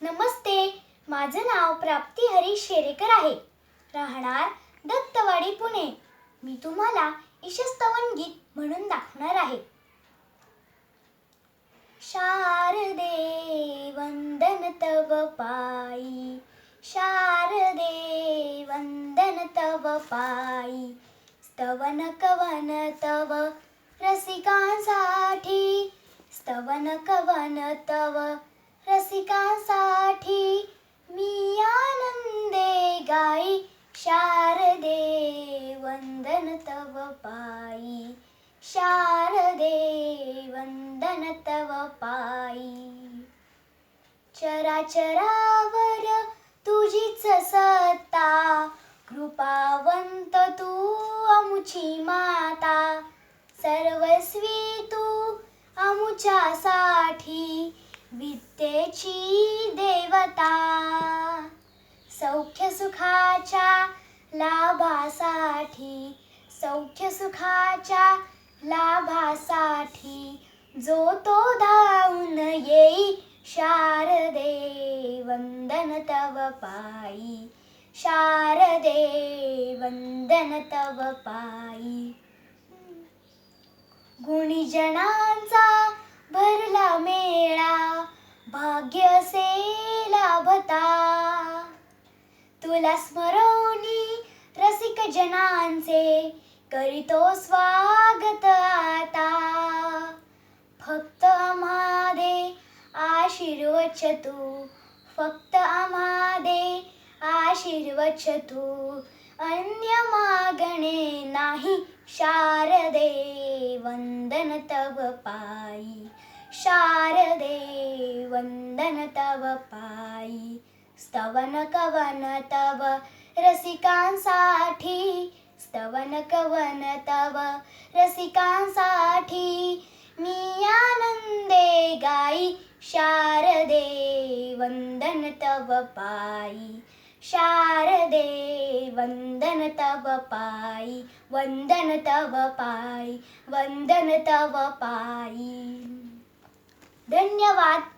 नमस्ते. माझं नाव प्राप्ती हरीश शेरेकर आहे. राहणार दत्तवाडी पुणे. मी तुम्हाला इशस्तवन गीत म्हणून दाखवणार आहे. शारदे वंदन तव पायी. शारदे वंदन तव पायी. स्तवन कवन तव रसिकांसाठी. स्तवन कवन तव रसिकांसाठी मी आनंदे गाई शारदे वंदन तव पायी शारदे वंदन तव पायी चराचरावर तुझीच सत्ता कृपावंत तू अमुची माता. सर्वस्वी तू अमुच्यासाठी विद्येची देवता सौख्य सुखाच्या लाभासाठी सौख्य सुखाच्या लाभासाठी जो तो धावून येई शारदे वंदन तव पायी शारदे वंदन तव पायी. गुणीजनांचा भरला मेळा भाग्य से लाभता तुला स्मरवणी रसिक जनांचे करीतो स्वागत आता. फक्त आम्हादे आशीर्वच तू फक्त आम्हादे आशीर्वच तू. अन्य मागणे नाही शारदे वंदन तव पायी. शारदे वंदन तव पायी। स्तवन कवन तव रसिकांसाठी स्तवन कवन तव रसिकांसाठी मी आनंदे गाई शारदे वंदन तव पायी। शारदे वंदन तव पायी। वंदन तव पायी। वंदन तव पायी। धन्यवाद।